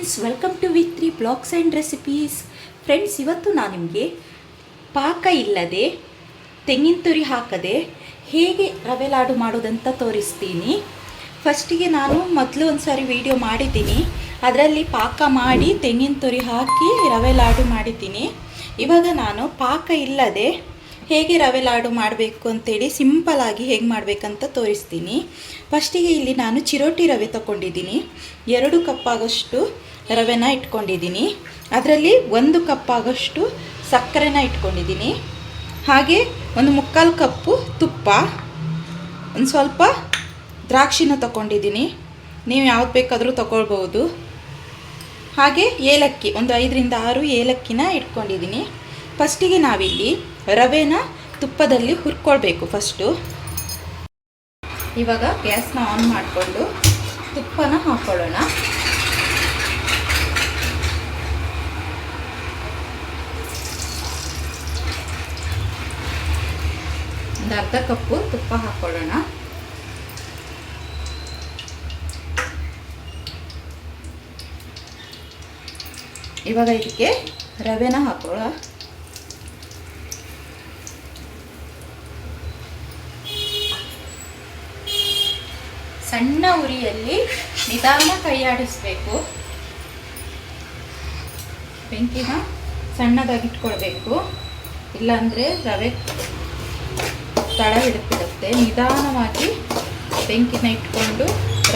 Friends welcome to V three blogs and recipes friends ಇವತ್ತು ನಾನು ನಿಮಗೆ ಪಾಕ ಇಲ್ಲದೆ, ತೆಂಗಿನ ತುರಿ ಹಾಕದೆ ಹೇಗೆ ರವೆ ಲಾಡು ಮಾಡೋದಂತ ತೋರಿಸ್ತೀನಿ. ಫಸ್ಟಿಗೆ ನಾನು ಮೊದಲು ಒಂದು ಸಾರಿ ವಿಡಿಯೋ ಮಾಡಿದ್ದೀನಿ. ಅದರಲ್ಲಿ ಪಾಕ ಮಾಡಿ ತೆಂಗಿನ ತುರಿ ಹಾಕಿ ರವೆ ಲಾಡು ಮಾಡಿದ್ದೀನಿ. ಇವಾಗ ನಾನು ಪಾಕ ಇಲ್ಲದೆ ಹೇಗೆ ರವೆ ಲಾಡು ಮಾಡಬೇಕು ಅಂತೇಳಿ ಸಿಂಪಲಾಗಿ ಹೇಗೆ ಮಾಡಬೇಕಂತ ತೋರಿಸ್ತೀನಿ. ಫಸ್ಟಿಗೆ ಇಲ್ಲಿ ನಾನು ಚಿರೋಟಿ ರವೆ ತಗೊಂಡಿದ್ದೀನಿ ಎರಡು ಕಪ್ಪಾಗಷ್ಟು ರವೆನ ಇಟ್ಕೊಂಡಿದ್ದೀನಿ. ಅದರಲ್ಲಿ ಒಂದು ಕಪ್ಪಾಗಷ್ಟು ಸಕ್ಕರೆನ ಇಟ್ಕೊಂಡಿದ್ದೀನಿ. ಹಾಗೆ ಒಂದು ಮುಕ್ಕಾಲು ಕಪ್ಪು ತುಪ್ಪ, ಒಂದು ಸ್ವಲ್ಪ ದ್ರಾಕ್ಷಿನ ತಗೊಂಡಿದ್ದೀನಿ ನೀವು ಯಾವ್ದು ಬೇಕಾದರೂ ತಗೊಳ್ಬೋದು ಹಾಗೆ ಏಲಕ್ಕಿ, ಒಂದು ಐದರಿಂದ ಆರು ಏಲಕ್ಕಿನ ಇಟ್ಕೊಂಡಿದ್ದೀನಿ. ಫಸ್ಟಿಗೆ ನಾವಿಲ್ಲಿ ರವೆನ ತುಪ್ಪದಲ್ಲಿ ಹುರ್ಕೊಳ್ಬೇಕು ಫಸ್ಟು ಇವಾಗ ಗ್ಯಾಸ್ನ ಆನ್ ಮಾಡಿಕೊಂಡು ತುಪ್ಪನ ಹಾಕ್ಕೊಳ್ಳೋಣ ಒಂದು ಅರ್ಧ ಕಪ್ಪು ತುಪ್ಪ ಹಾಕ್ಕೊಳ್ಳೋಣ ಇವಾಗ ಇದಕ್ಕೆ ರವೆನ ಹಾಕೊಳ್ಳೋ ಸಣ್ಣ ಉರಿಯಲ್ಲಿ ನಿಧಾನ ಕೈಯಾಡಿಸ್ಬೇಕು. ಬೆಂಕಿನ ಸಣ್ಣದಾಗಿ ಇಟ್ಕೊಳ್ಬೇಕು ಇಲ್ಲಾಂದರೆ ರವೆ ತಳ ಹಿಡಿದ್ಬಿಡುತ್ತೆ. ನಿಧಾನವಾಗಿ ಬೆಂಕಿನ ಇಟ್ಕೊಂಡು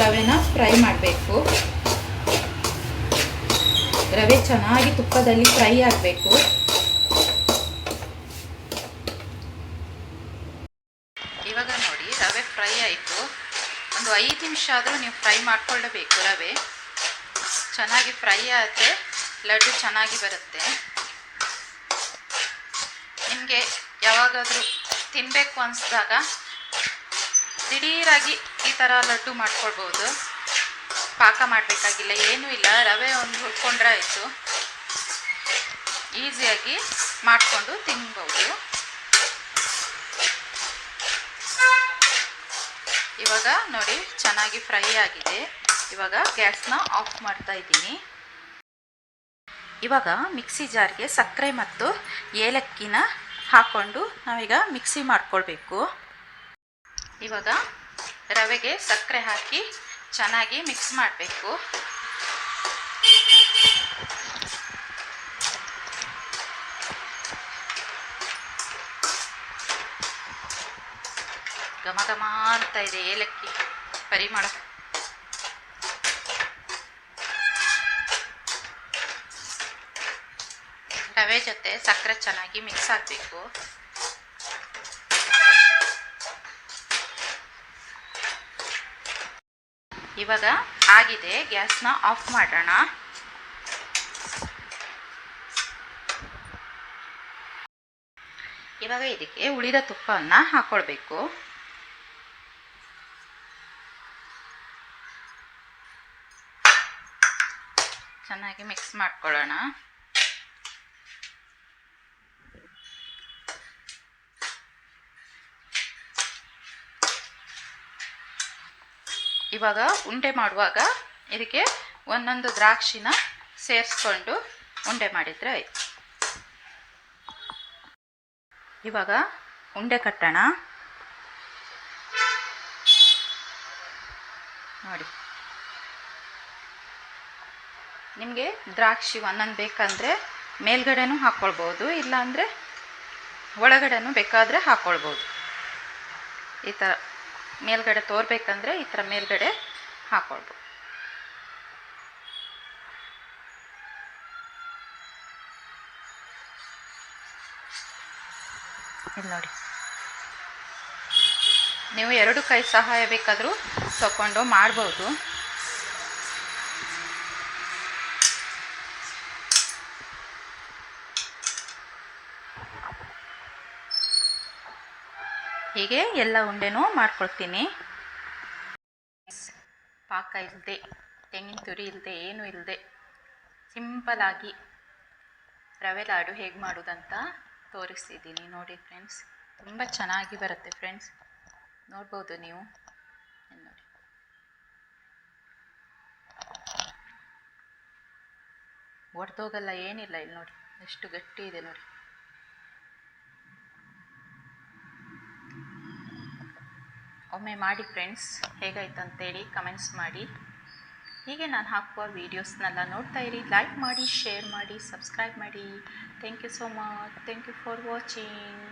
ರವೆನ ಫ್ರೈ ಮಾಡಬೇಕು. ರವೆ ಚೆನ್ನಾಗಿ ತುಪ್ಪದಲ್ಲಿ ಫ್ರೈ ಆಗಬೇಕು. ಇವಾಗ ನೋಡಿ ರವೆ ಫ್ರೈ ಆಯಿತು. ಒಂದು ಐದು ನಿಮಿಷ ಆದರೂ ನೀವು ಫ್ರೈ ಮಾಡ್ಕೊಳ್ಳಬೇಕು ರವೆ. ಚೆನ್ನಾಗಿ ಫ್ರೈ ಆದರೆ ಲಡ್ಡು ಚೆನ್ನಾಗಿ ಬರುತ್ತೆ. ನಿಮಗೆ ಯಾವಾಗಾದರೂ ತಿನ್ನಬೇಕು ಅನಿಸಿದಾಗ ದಿಢೀರಾಗಿ ಈ ಥರ ಲಡ್ಡು ಮಾಡ್ಕೊಳ್ಬೋದು. ಪಾಕ ಮಾಡಬೇಕಾಗಿಲ್ಲ, ಏನೂ ಇಲ್ಲ. ರವೆ ಒಂದು ಹುಡ್ಕೊಂಡ್ರೆ ಆಯಿತು. ಈಸಿಯಾಗಿ ಮಾಡಿಕೊಂಡು ತಿನ್ಬೋದು. ಇವಾಗ ನೋಡಿ, ಚೆನ್ನಾಗಿ ಫ್ರೈ ಆಗಿದೆ. ಇವಾಗ ಗ್ಯಾಸ್ನ ಆಫ್ ಮಾಡ್ತಾ ಇದ್ದೀನಿ. ಇವಾಗ ಮಿಕ್ಸಿ ಜಾರ್ಗೆ ಸಕ್ಕರೆ ಮತ್ತು ಏಲಕ್ಕಿನ ಹಾಕ್ಕೊಂಡು ನಾವೀಗ ಮಿಕ್ಸಿ ಮಾಡ್ಕೊಳ್ಬೇಕು. ಇವಾಗ ರವೆಗೆ ಸಕ್ಕರೆ ಹಾಕಿ ಚೆನ್ನಾಗಿ ಮಿಕ್ಸ್ ಮಾಡಬೇಕು. ಘಮ ಅಂತ ಇದೆ. ಏಲಕ್ಕಿ ಪರಿಮಳ ರವೆ ಜೊತೆ ಸಕ್ಕರೆ ಚೆನ್ನಾಗಿ ಮಿಕ್ಸ್ ಆಗಬೇಕು. ಇವಾಗ ಆಗಿದೆ. ಗ್ಯಾಸ್ನ ಆಫ್ ಮಾಡೋಣ. ಇವಾಗ ಇದಕ್ಕೆ ಉಳಿದ ತುಪ್ಪವನ್ನು ಹಾಕ್ಕೊಳ್ಬೇಕು ಚೆನ್ನಾಗಿ ಮಿಕ್ಸ್ ಮಾಡ್ಕೊಳ್ಳೋಣ. ಇವಾಗ ಉಂಡೆ ಮಾಡುವಾಗ ಇದಕ್ಕೆ ಒಂದೊಂದು ದ್ರಾಕ್ಷಿನ ಸೇರಿಸ್ಕೊಂಡು ಉಂಡೆ ಮಾಡಿದರೆ ಆಯಿತು. ಇವಾಗ ಉಂಡೆ ಕಟ್ಟೋಣ. ನೋಡಿ. ನಿಮಗೆ ದ್ರಾಕ್ಷಿ ಒಂದೊಂದು ಬೇಕಂದರೆ ಮೇಲ್ಗಡೆನೂ ಹಾಕ್ಕೊಳ್ಬೋದು ಇಲ್ಲಾಂದರೆ ಒಳಗಡೆನೂ ಬೇಕಾದರೆ ಹಾಕ್ಕೊಳ್ಬೋದು ಈ ಥರ ಮೇಲ್ಗಡೆ ತೋರ್ಬೇಕಂದ್ರೆ ಈ ಥರ ಮೇಲ್ಗಡೆ ಹಾಕ್ಕೊಳ್ಬೋದು ಇಲ್ಲಿ ನೋಡಿ. ನೀವು ಎರಡು ಕೈ ಸಹಾಯ ಬೇಕಾದರೂ ತಗೊಂಡು ಮಾಡ್ಬೋದು. ಹೀಗೆ ಎಲ್ಲ ಉಂಡೆನೂ ಮಾಡ್ಕೊಳ್ತೀನಿ. ಪಾಕ ಇಲ್ಲದೆ ತೆಂಗಿನ ತುರಿ ಇಲ್ಲದೆ ಏನೂ ಇಲ್ಲದೆ ಸಿಂಪಲಾಗಿ ರವೆ ಲಾಡು ಹೇಗೆ ಮಾಡೋದಂತ ತೋರಿಸ್ತಿದ್ದೀನಿ ನೋಡಿ ಫ್ರೆಂಡ್ಸ್. ತುಂಬ ಚೆನ್ನಾಗಿ ಬರುತ್ತೆ ಫ್ರೆಂಡ್ಸ್. ನೋಡ್ಬೋದು ನೀವು. ನೋಡಿ. ಒಡೆದೋಗಲ್ಲ, ಏನಿಲ್ಲ ಇಲ್ಲಿ ನೋಡಿ. ಎಷ್ಟು ಗಟ್ಟಿ ಇದೆ ನೋಡಿ. ಒಮ್ಮೆ ಮಾಡಿ ಫ್ರೆಂಡ್ಸ್ ಹೇಗಾಯ್ತು ಅಂತೇಳಿ ಕಮೆಂಟ್ಸ್ ಮಾಡಿ. ಹೀಗೆ ನಾನು ಹಾಕುವ ವೀಡಿಯೋಸ್ನೆಲ್ಲ ನೋಡ್ತಾ ಇರಿ. ಲೈಕ್ ಮಾಡಿ ಶೇರ್ ಮಾಡಿ ಸಬ್ಸ್ಕ್ರೈಬ್ ಮಾಡಿ. Thank you so much thank you for watching